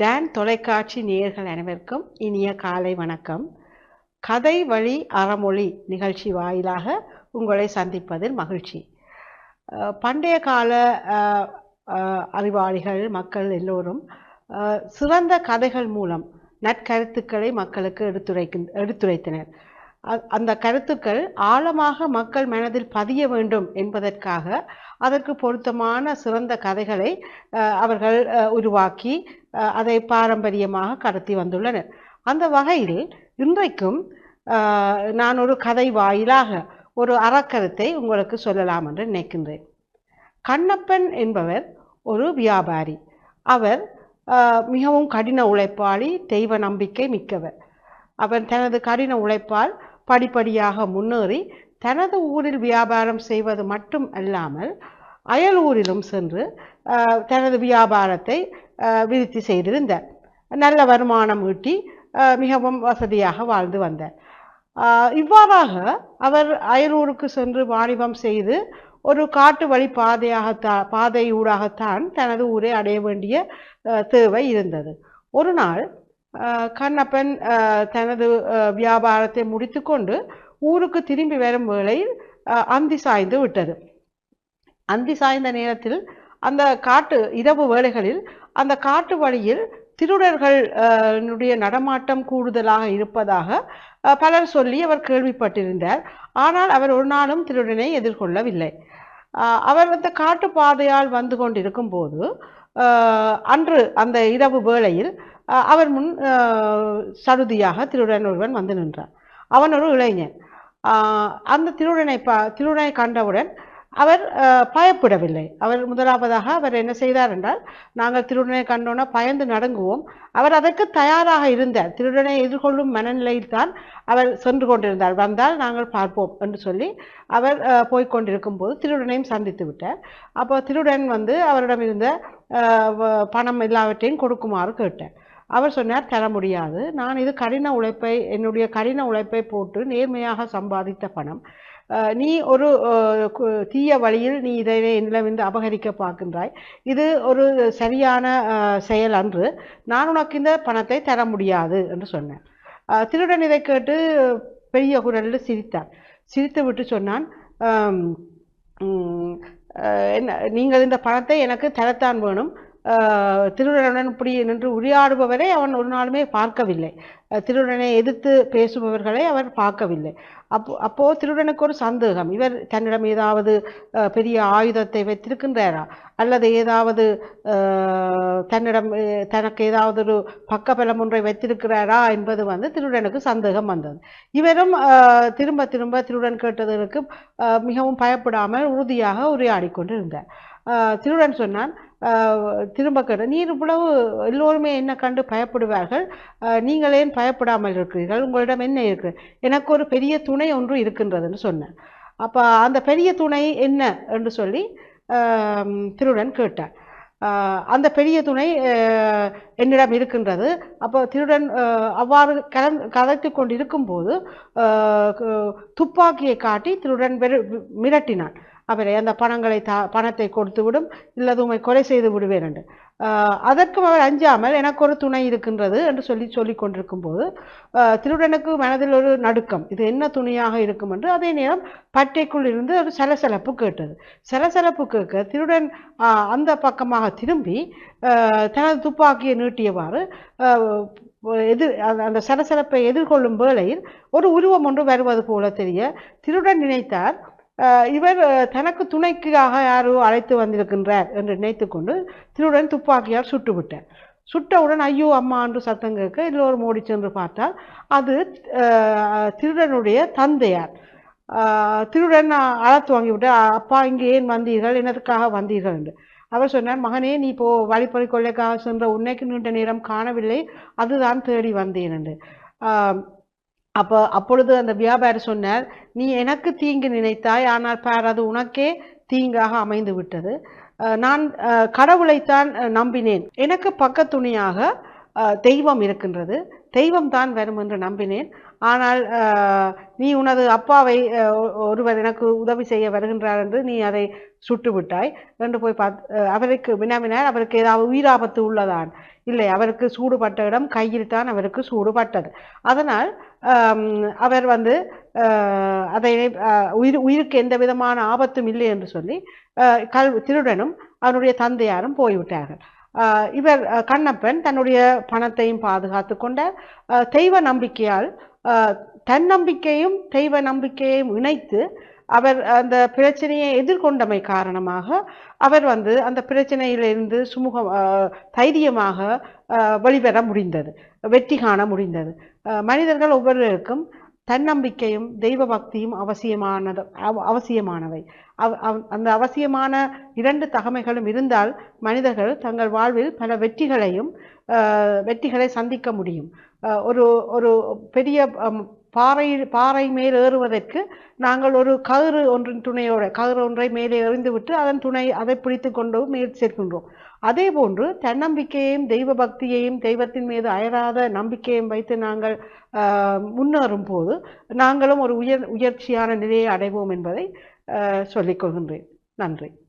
Tan தொலைக்காட்சி நேயர்கள் அனைவருக்கும் இனிய காலை வணக்கம். கதை வழி அறமொழி நிகழ்ச்சி வாயிலாக உங்களை சந்திப்பதில் மகிழ்ச்சி. பண்டைய கால அறிவாளிகள் மக்கள் எல்லோரும் சிறந்த கதைகள் மூலம் நற்கருத்துக்களை மக்களுக்கு எடுத்துரைக்கின் எடுத்துரைத்தனர். அந்த கருத்துக்கள் ஆழமாக மக்கள் மனதில் பதிய வேண்டும் என்பதற்காக அதற்கு பொருத்தமான சிறந்த கதைகளை அவர்கள் உருவாக்கி அதை பாரம்பரியமாக கடத்தி வந்துள்ளனர். அந்த வகையில் இன்றைக்கும் நான் ஒரு கதை வாயிலாக ஒரு அறக்கருத்தை உங்களுக்கு சொல்லலாம் என்று நினைக்கின்றேன். கண்ணப்பன் என்பவர் ஒரு வியாபாரி. அவர் மிகவும் கடின உழைப்பாளி தெய்வ நம்பிக்கை மிக்கவர். அவர் தனது கடின உழைப்பால் படிப்படியாக முன்னேறி தனது ஊரில் வியாபாரம் செய்வது மட்டும் அல்லாமல் அயலூரிலும் சென்று தனது வியாபாரத்தை விருத்தி செய்திருந்தார். நல்ல வருமானம் ஈட்டி அஹ், மிகவும் வசதியாக வாழ்ந்து வந்தார். இவ்வாறாக அவர் அயலூருக்கு சென்று வாணிபம் செய்து ஒரு காட்டு வழி பாதையாகத்தான் பாதையூடாகத்தான் தனது ஊரை அடைய வேண்டிய தேவை இருந்தது. ஒரு நாள் கண்ணப்பன் தனது வியாபாரத்தை முடித்துக்கொண்டு ஊருக்கு திரும்பி வரும் வேளையில் அந்தி சாய்ந்து விட்டது அந்தி சாய்ந்த நேரத்தில் அந்த காட்டு இரவு வேளைகளில் அந்த காட்டு வழியில் திருடர்களுடைய நடமாட்டம் கூடுதலாக இருப்பதாக பலர் சொல்லி அவர் கேள்விப்பட்டிருந்தார் ஆனால் அவர் ஒரு நாளும் திருடனை எதிர்கொள்ளவில்லை அவர் அந்த காட்டு பாதையால் வந்து கொண்டிருக்கும் போது அன்று அந்த இரவு வேளையில் அவர் முன் சருதியாக சடுதியாக திருடன் ஒருவன் வந்து நின்றான். அவன் ஒரு இளைஞன். அந்த திருடனை பா திருடனை கண்டவுடன் அவர் பயப்படவில்லை. அவர் முதலாவதாக அவர் என்ன செய்தார் என்றால் நாங்கள் திருடனை கண்டோன்னா பயந்து நடங்குவோம். அவர் அதற்கு தயாராக இருந்தார். திருடனை எதிர்கொள்ளும் மனநிலையில் தான் அவர் சென்று கொண்டிருந்தார். வந்தால் நாங்கள் பார்ப்போம் என்று சொல்லி அவர் போய்கொண்டிருக்கும் போது திருடனையும் சந்தித்து விட்டார். அப்போ திருடன் வந்து அவரிடம் இருந்த பணம் எல்லாவற்றையும் கொடுக்குமாறு கேட்டார். அவர் சொன்னார் தர முடியாது. நான் இது கடின உழைப்பை என்னுடைய கடின உழைப்பை போட்டு நேர்மையாக சம்பாதித்த பணம். நீ ஒரு கு- தீய வழியில் நீ இதை என்னிடமிருந்து அபகரிக்க பார்க்கின்றாய். இது ஒரு சரியான செயல் அன்று. நான் உனக்கு இந்த பணத்தை தர முடியாது என்று சொன்னேன். திருடன் இதை கேட்டு பெரிய குரலில் சிரித்தார். சிரித்து விட்டு சொன்னான் என்ன நீங்கள் இந்த பணத்தை எனக்கு தரத்தான் வேணும். திருடனுடன் இப்படி நின்று உரையாடுபவரை அவன் ஒரு நாளுமே பார்க்கவில்லை. திருடனை எதிர்த்து பேசுபவர்களை அவர் பார்க்கவில்லை. அப்போ அப்போது திருடனுக்கு ஒரு சந்தேகம். இவர் தன்னிடம் ஏதாவது பெரிய ஆயுதத்தை வைத்திருக்கின்றாரா? அல்லது ஏதாவது தன்னிடம் தனக்கு ஏதாவது ஒரு பக்கபலம் ஒன்றை வைத்திருக்கிறாரா என்பது வந்து திருடனுக்கு சந்தேகம் வந்தது. இவரும் திரும்ப திரும்ப திருடன் கேட்டதற்கு மிகவும் பயப்படாமல் உறுதியாக உரையாடி கொண்டு இருந்தார் திருடன் சொன்னான் திரும்ப கேட்ட நீர் இவ்வளவு எல்லோருமே என்ன கண்டு பயப்படுவார்கள்? நீங்களே நீங்கள் ஏன் பயப்படாமல் இருக்கிறீர்கள்? உங்களிடம் என்ன இருக்குது எனக்கு ஒரு பெரிய துணை ஒன்று இருக்கின்றதுன்னு சொன்னேன். அப்போ அந்த பெரிய துணை என்ன என்று சொல்லி திருடன் கேட்டார். அந்த பெரிய துணை என்னிடம் இருக்கின்றது. அப்போ திருடன் அவ்வாறு கலந் கதைத்து கொண்டு இருக்கும்போது துப்பாக்கியை காட்டி திருடன் மிரட்டினான். அவரை அந்த பணங்களை தா பணத்தை கொடுத்து விடும் இல்லது உண்மை கொலை செய்து விடுவேன் என்று. அதற்கும் அவர் அஞ்சாமல் எனக்கு ஒரு துணை இருக்கின்றது என்று சொல்லி சொல்லி கொண்டிருக்கும் போது திருடனுக்கு மனதில் ஒரு நடுக்கம் இது என்ன துணையாக இருக்கும் என்று அதே நேரம் பட்டைக்குள் இருந்து ஒரு சலசலப்பு கேட்டது. சலசலப்பு கேட்க திருடன் அந்த பக்கமாக திரும்பி தனது துப்பாக்கியை நீட்டியவாறு எதிர் அந்த- அந்த சலசலப்பை எதிர்கொள்ளும் வேளையில் ஒரு உருவம் ஒன்று வருவது போல தெரிய திருடன் நினைத்தார் இவர் தனக்கு துணைக்காக யாரோ அழைத்து வந்திருக்கின்றார் என்று நினைத்துக்கொண்டு திருடன் துப்பாக்கியால் சுட்டு விட்டார் சுட்டவுடன் ஐயோ அம்மா என்று சத்தம் கேட்க எல்லோரும் ஓடி சென்று பார்த்தால் அது திருடனுடைய தந்தையார். திருடன் அழைத்து வாங்கிவிட்டு அப்பா இங்கே ஏன் வந்தீர்கள்? எனதுக்காக வந்தீர்கள்? என்று. அவர் சொன்னார் மகனே நீ இப்போ வழிப்பறி கொள்ளைக்காக சென்ற உன்னைக்கு நீண்ட நேரம் காணவில்லை. அதுதான் தேடி வந்தேன் என்று. அப்போ அப்பொழுது அந்த வியாபாரி சொன்னார் நீ எனக்கு தீங்கு நினைத்தாய் ஆனால் பார் அது உனக்கே தீங்காக அமைந்து விட்டது. நான் கடவுளைத்தான் நம்பினேன். எனக்கு பக்கத்துணையாக தெய்வம் இருக்கின்றது. தெய்வம் தான் வரும் என்று நம்பினேன். ஆனால் நீ உனது அப்பாவை ஒருவர் எனக்கு உதவி செய்ய வருகின்றார் என்று நீ அதை சுட்டு விட்டாய். என்று போய் பார்த்து அவருக்கு வினாவினார். அவருக்கு ஏதாவது உயிராபத்து உள்ளதான் இல்லை அவருக்கு சூடுபட்ட இடம் கையில் தான் அவருக்கு சூடுபட்டது. அதனால் அவர் வந்து அதை உயிர் உயிருக்கு எந்த விதமான ஆபத்தும் இல்லை என்று சொல்லி அஹ், கல் திருடனும் அவனுடைய தந்தையாரும் போய்விட்டார்கள். இவர் கண்ணப்பன் தன்னுடைய பணத்தையும் பாதுகாத்து கொண்டார் தெய்வ நம்பிக்கையால் தன்னம்பிக்கையும் தெய்வ நம்பிக்கையையும் இணைத்து அவர் அந்த பிரச்சனையை எதிர்கொண்டமை காரணமாக அவர் வந்து அந்த பிரச்சனையிலிருந்து சுமூக தைரியமாக அஹ், வெளிவர முடிந்தது வெற்றி காண முடிந்தது. மனிதர்கள் ஒவ்வொருவருக்கும் தன்னம்பிக்கையும் தெய்வ பக்தியும் அவசியமானது அவசியமானவை. அந்த அவசியமான இரண்டு தகமைகளும் இருந்தால் மனிதர்கள் தங்கள் வாழ்வில் பல வெற்றிகளையும் வெற்றிகளை சந்திக்க முடியும். ஒரு ஒரு பெரிய பாறை பாறை மேல் ஏறுவதற்கு நாங்கள் ஒரு கயிறு ஒன்றின் துணையோட கயிறு ஒன்றை மேலே எறிந்துவிட்டு அதன் துணை அதை பிடித்து கொண்டு மேல் சேர்க்கின்றோம். அதே போன்று தன்னம்பிக்கையையும் தெய்வ பக்தியையும் தெய்வத்தின் மீது அயராத நம்பிக்கையும் வைத்து நாங்கள் முன்னேறும் போது நாங்களும் ஒரு உயர் உயர்ச்சியான நிலையை அடைவோம் என்பதை சொல்லிக்கொள்கின்றேன் சொல்லிக் கொள்கின்றேன். நன்றி.